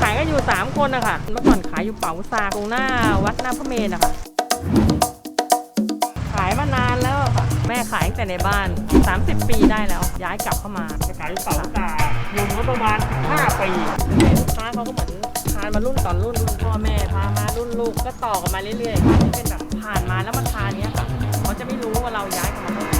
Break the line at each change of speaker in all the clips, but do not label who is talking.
ขายก็อยู่ 3 คนนะคะเมื่อก่อนขายอยู่เป๋าซาตรงหน้าวัดหน้าพระเมรุนะคะขายมานานแล้วค่ะแม่ขายตั้งแต่ในบ้าน 30 ปีได้แล้ว ย้ายกลับเข้ามา
จะขายเป๋าตาอยู่มาประมาณ 5 ปี
ลูกค้าเขาก็เหมือนทานมารุ่นต่อรุ่นรุ่นพ่อแม่พามารุ่นลูกก็ต่อกันมาเรื่อยๆที่เป็นแบบผ่านมาแล้วมาทานเนี้ยค่ะเขาจะไม่รู้ว่าเราย้ายกันมาเมื่อไหร่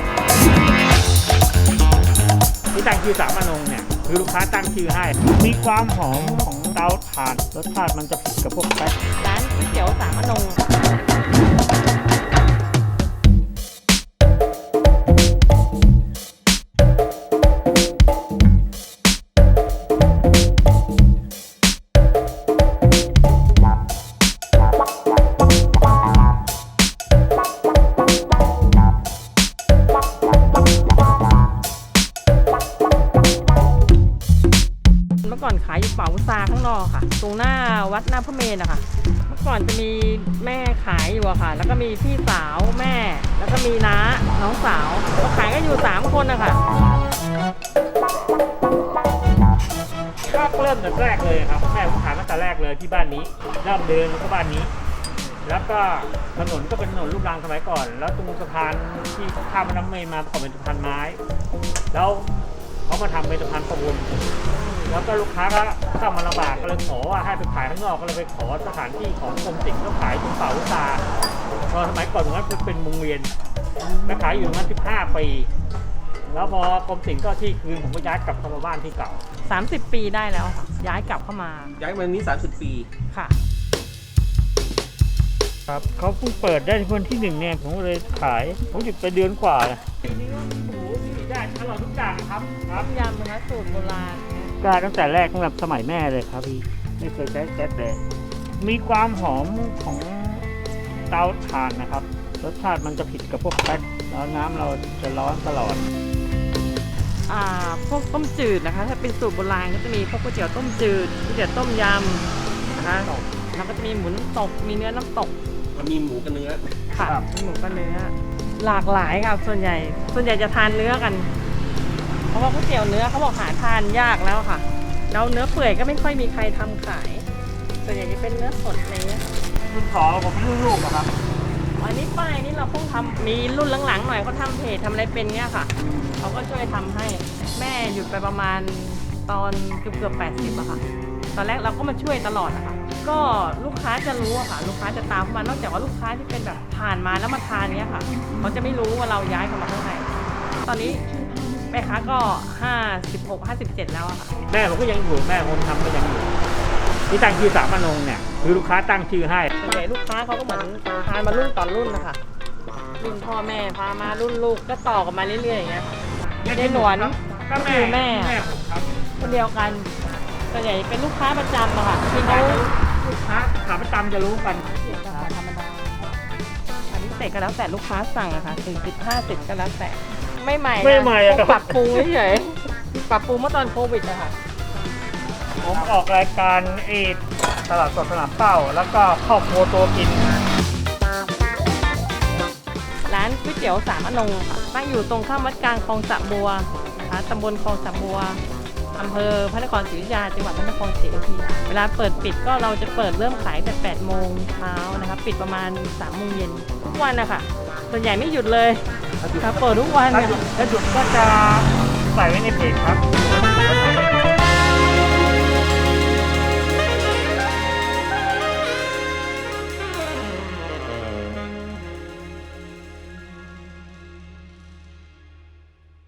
ที่ตั้งชื่อสามอนงเนี่ยคือลูกค้าตั้งชื่อให้มีความหอมของ เตาถ่านรสชาติมันจะผิดกับพวกแป๊ก
ร้านก๋วยเตี๋ยวสามอนงางนอกค่ะ ตรงหน้าวัดหน้าพระเมรุนะคะเมื่อก่อนจะมีแม่ขายอยู่อะค่ะ แล้วก็มีพี่สาวแม่ แล้วก็มีน้าน้องสาวก็ขายก็อยู่3คนนะคะ
ก็เริ่มแต่แรกเลยครับแม่ผมขายมาแต่แรกเลยที่บ้านนี้เริ่มเดินก็บ้านนี้ แล้วก็ถนนก็เป็นถนนลูกรังสมัยก่อน แล้วตรงสะพานที่ข้ามแม่น้ำเมยมาก่อนเป็นสะพานไม้ แล้วเขามาทำเป็นสะพานประวน แล้วก็ลูกค้าก็เข้ามาลำบากก็เลยขอว่าให้ไปขายข้างนอกก็เลยไปขอสถานที่ของกรมศิลป์ก็ขายตรงเสาตาตอนสมัยก่อนตรงนั้นเป็นวงเวียนแล้วขายอยู่ตรงนั้น15 ปี แล้วพอกรมศิลป์ก็ที่คืนผมก็ย้ายกลับเข้ามาบ้านที่เก่า
30 ปีได้แล้วค่ะย้ายกลับเข้ามา
ย้ายมานี้ 30 ปี
ค่ะ
ครับเขาเพิ่งเปิดได้วันที่หนึ่งเนี่ยผมก็เลยขายผมหยุดไปเดือนกว่านะนี่ว่าโอ้โหนี่ได้อร่อยทุกอย่างครับครับ
ต้มยำนะคะสูตรโบราณ
ได้ตั้งแต่แรกตั้งแต่สมัยแม่เลยครับพี่ ไม่เคยใช้แก๊สเลยมีความหอมของเตาถ่านนะครับ รสชาติมันจะผิดกับพวกแก๊สแล้วน้ำเราจะร้อนตลอด
อ่าพวกต้มจืดนะคะ ถ้าเป็นสูตรโบราณก็จะมีพวกก๋วยเตี๋ยวต้มจืดก๋วยเตี๋ยวต้มยำนะคะแล้วก็จะมีหมุนตกมีเนื้อน้ำตก
มันมีหมูกับเนื้อ
ค่ะ
ครับ
มีหมูกับเนื้อ หลากหลายค่ะส่วนใหญ่ ส่วนใหญ่จะทานเนื้อกัน เพราะว่าก๋วยเตี๋ยวเนื้อเขาบอกหาทานยากแล้วค่ะ แล้วเนื้อเปื่อยก็ไม่ค่อยมีใครทำขาย ส่วนใหญ่จะเป็นเนื้อสดอะไรเงี้ย
คุณขอผมเป็นลูกๆนะครับ
อันนี้ป้ายนี่เราเพิ่งทำมีรุ่นหลังๆหน่อยเขาทำเพจทำอะไรเป็นเงี้ยค่ะ เขาก็ช่วยทำให้แม่หยุดไปประมาณตอนเกือบเกือบแปดสิบอะค่ะ ตอนแรกเราก็มาช่วยตลอดอะค่ะ ก็ลูกค้าจะรู้อะค่ะ ลูกค้าจะตามเข้ามานอกจากว่าลูกค้าที่เป็นแบบผ่านมาแล้วมาทานเนี้ยค่ะ เขาจะไม่รู้ว่าเราย้ายเข้ามาข้างในตอนนี้ แม่ค้าก็ห้าสิบหกห้าสิบเจ็ดแล้วอะค่ะ
แม่ผมก็ยังอยู่แม่ผมทำก็ยังอยู่ที่ตั้งชื่อสามอนงเนี่ยคือลูกค้าตั้งชื่อให้
ส่วนใหญ่ลูกค้าเขาก็เหมือนทานมารุ่นต่อรุ่นนะคะรุ่นพ่อแม่พามารุ่นลูกก็ต่อกันมาเรื่อยๆอย่างเงี้ย ยายหนวน
ก็แม่
คือแม่
แม่ผมครับ
คนเดียวกันส่วนใหญ่เป็นลูกค้าประจำอะค่ะที่เขา
ลูกค้าขาประจำจะรู้กัน
เสียราคาธรรมดาอันนี้เสร็จก็แล้วแต่ลูกค้าสั่งอะค่ะสี่สิบห้าสิบก็แล้วแต่ ไม่ใหม่นะ
ไม่ใหม่อะครับ
ปรับปรุงเฉยๆปรับปรุงเมื่อตอนโควิดอะค่ะ
ผมออกรายการเอดตลาดสดสนามเป้า แล้วก็ครอบครัวตัวกิน
ร้านก๋วยเตี๋ยวสามอนงค่ะตั้งอยู่ตรงข้ามวัดกลางคลองสะบัวนะคะตำบลคลองสะบัว อำเภอพระนครศรีอยุธยาจังหวัดพระนครศรีอยุธยาเวลาเปิดปิดก็เราจะเปิดเริ่มขายแต่8โมงเช้านะคะปิดประมาณ3โมงเย็นทุกวันนะคะส่วนใหญ่ไม่หยุดเลยค่ะเปิดทุกวัน
ถ้า
ค่ะ
หยุดถ้าหยุดก็จะใส่ไว้ในเพจครับ